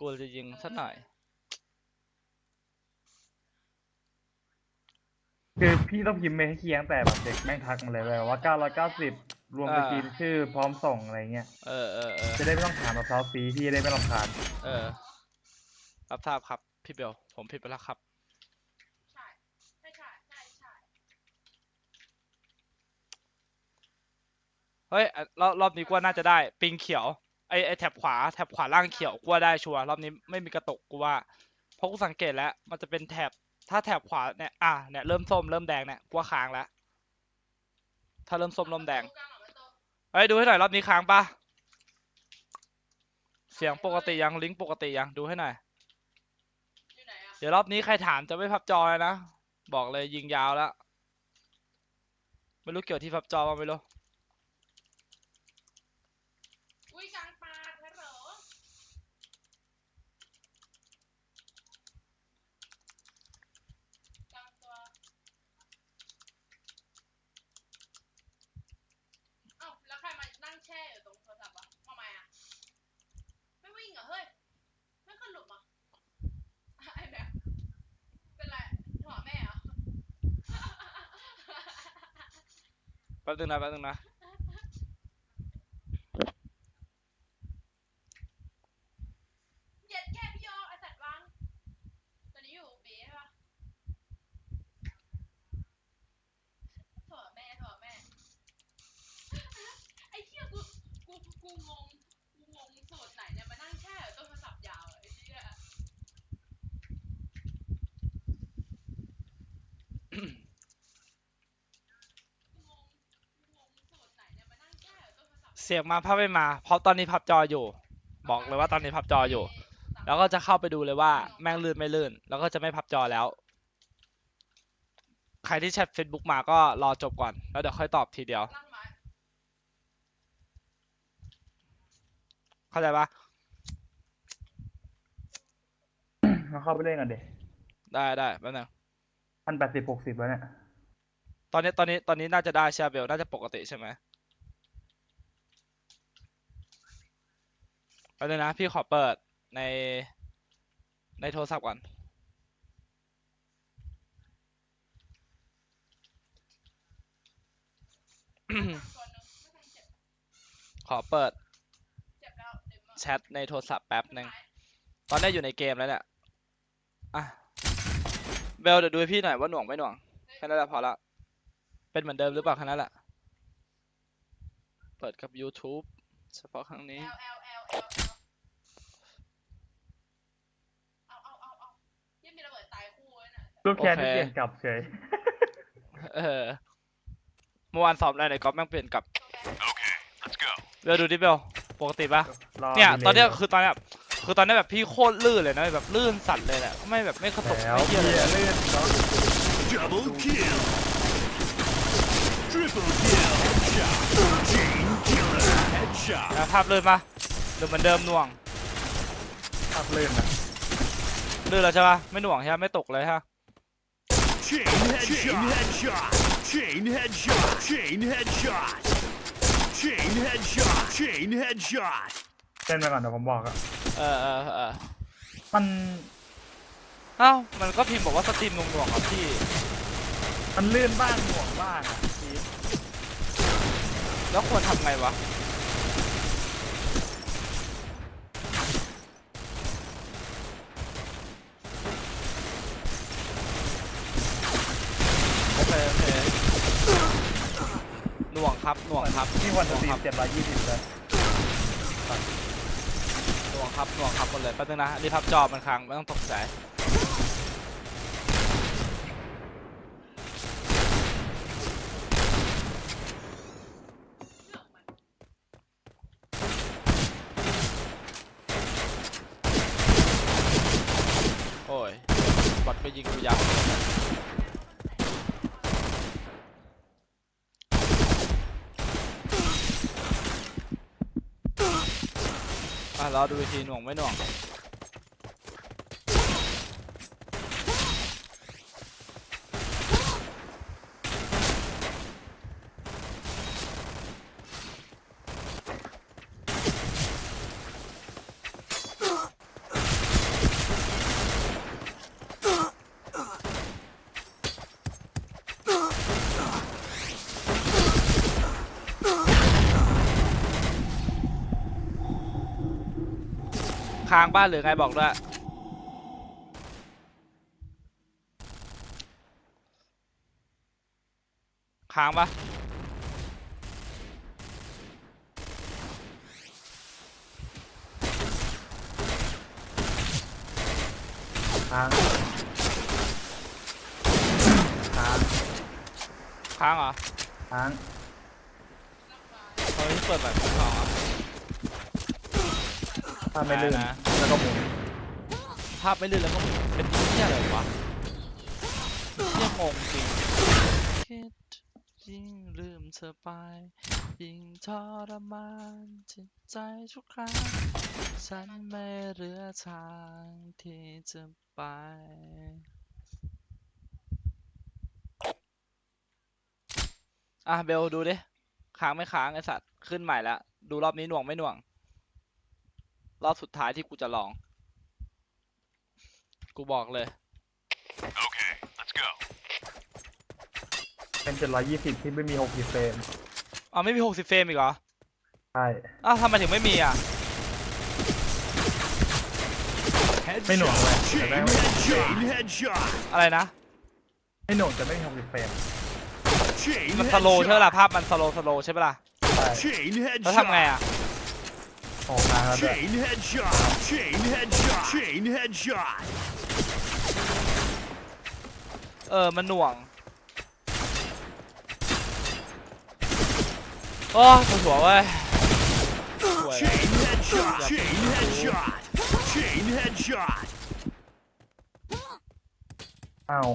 กูจะยิงสักหน่อย คือพี่ต้องพิมพ์ไปให้เคียงแต่แบบเด็กแม่งทักมาเลยแบบว่า 990 รวมไปอ่าทีมชื่อพร้อมส่งอะไรเงี้ย เออเออเออจะได้ไม่ต้องถามแบบเท้าฟรีพี่จะได้ไม่รำคาญเออ รับทราบครับ พี่เบล ผมผิดไปแล้วครับใช่ใช่ใช่ใช่ใช่เฮ้ยอะรอบรอบนี้กูว่าน่าจะได้ ปิงเขียว ไอไอแถบขวาแถบขวาล่างเขียวกูว่าได้ชัวร์รอบนี้ไม่มีกระตกกูว่าเพราะกูสังเกตแล้วมันจะเป็นแถบถ้าแถบขวาเนี่ยอะเนี่ยเริ่มส้มเริ่มแดงเนี่ยกูว่าค้างแล้วถ้าเริ่มส้มเริ่มแดงกลางหลังประตูเฮ้ยดูให้หน่อยรอบนี้ค้างปะเสียงปกติยังลิงก์ปกติยังดูให้หน่อยอยู่ไหนอะเดี๋ยวรอบนี้ใครถามจะไม่พับจอเลยนะบอกเลยยิงยาวแล้วไม่รู้เกี่ยวที่พับจอมาไม่รู้ อุ้ยกลางปากนะเหรอกลางตัวเอ้าแล้วใครมานั่งแช่อยู่ตรงโทรศัพท์วะทำไมอะไม่วิ่งเหรอเฮ้ยไม่ขึ้นหลุมเหรอะไอ้แบบเป็นไรหัวแม่เหรอ แป๊บนึงนะแป๊บนึงนะ เหยียดแค่พี่ยอไอสัตว์วางตอนนี้อยู่บีใช่ปะถั่วแม่ถั่วแม่ ไอ้เหี้ยกูกูกูงงกูงงสูตรไหนเนี่ยมานั่งแช่ต้นโทรศัพท์ยาวอะไอ้เหี้ยกูงงกูงงสูตรไหนเนี่ยมานั่งแช่ต้นโทรศัพท์ เสียงมาภาพไม่มา เพราะตอนนี้พับจออยู่ บอกเลยว่าตอนนี้พับจออยู่ แล้วก็จะเข้าไปดูเลยว่าแม่งลื่นไม่ลื่น แล้วก็จะไม่พับจอแล้ว ใครที่แชท Facebook มาก็รอจบก่อน แล้วเดี๋ยวค่อยตอบทีเดียวนั่งไม้เข้าใจปะมาเข้าไปเล่นกันเด็ได้ได้แป๊บนึงพันแปดสิบหกสิบแล้วเนี่ย ตอนนี้ตอนนี้ตอนนี้น่าจะได้ใช่ไหมเบลน่าจะปกติใช่ไหม แป๊บนึงนะพี่ขอเปิดในในโทรศัพท์ก่อน ขอเปิดแชทในโทรศัพท์แป๊บหนึ่ง ตอนนี้อยู่ในเกมแล้วเนี่ยอะเบลเดี๋ยวดูพี่หน่อยว่าหน่วงไม่หน่วง แค่นั้นแหละพอละ เป็นเหมือนเดิมหรือเปล่าแค่นั้นแหละ เปิดกับ YouTube เฉพาะครั้งนี้ L L L L L เอาเอาเอาเอายังมีระเบิดตาย คู่ไว้น่ะลูกแคนโอเคที่เปลี่ยนกลับเฉย เออเมื่อวานสอบอะไรไหนก๊อฟแม่งเปลี่ยนกลับเบลดูดิเบลปกติปะรอเนี่ยดีลตอนเนี้ยคือตอนเนี้ยคือตอนเนี้ยแบบพี่โคตรลื่นเลยนะแบบลื่นสัตว์เลยแหละไม่แบบไม่กระตุกแล้วไม่เยี่ยพี่เลยลื่นแล้ว Double kill. Triple kill. Headshot. Chain killer. Headshot. นะภาพลื่นปะหรือเหมือนเดิมหน่วงขับลื่นนะลื่นแล้วใช่ปะไม่หน่วงใช่ปะไม่ตกเลยฮะ Chain headshot. Chain headshot. Chain headshot. Chain headshot. Chain headshot. เล่นไปก่อนเดี๋ยวผมบอกอะเออเออเออมันเอ้ามันก็พิมพ์บอกว่าสตรีมหน่วงๆครับพี่ มันลื่นบ้างห่วงบ้างอะพี่แล้วควรทำไงวะ โอเคโอเคหน่วง ครับหน่วงครับนี่วันหสน่วงตรีคมรับเจ็ดร้อยยี่สิบเลยหน่วงครับหน่วงครับหมดเลยแป๊บนึงนะอันนี้พับจอมันค้างไม่ต้องตกใจโอ้ยบอดไปยิงกูยับ อะรอดูอีกทีหน่วงไม่หน่วง ค้างบ้านหรือไงบอกด้วยค้างปะค้างค้างค้างเหรอค้างเฮ้ยเปิดแบบนี้เหรอ ถ้าไม่ลื่นได้นะ แล้วก็หมุนภาพไม่ลื่นแล้วก็เป็นเที่ยอะไรวะเที่ยงงจริงคิดยิ่งลืมเธอไป ยิ่งทรมานจิตใจทุกครั้ง ฉันไม่เหลือทางที่จะไป อะเบลดูดิค้างไม่ค้างไอสัตว์ ขึ้นใหม่แล้วดูรอบนี้หน่วงไม่หน่วง รอบสุดท้ายที่กูจะลอง กูบอกเลย Okay, let's go. เป็นเจ็ดร้อยยี่สิบที่ไม่มีหกสิบเฟรมอ๋อไม่มีหกสิบเฟรมอีกเหรอ ใช่อ้าวทำไมถึงไม่มีอะ ไม่หน่วงเลยแต่ Chain แม่งไม่ headshot. Chain headshot. อะไรนะ ไม่หน่วงแต่ไม่มีหกสิบเฟรม Chain มันสโลว์ใช่ไหมล่ะ headshot. ภาพมันสโลว์สโลว์ใช่ไหมล่ะใช่ Chain แล้วทำไง headshot. อะ ออกมาแล้วด้วย Chain headshot. Chain headshot. Chain headshot. เออ มันหน่วง โอ้ปวดหัวเว้ยสวย Chain headshot. Chain headshot. Chain headshot. อ้าว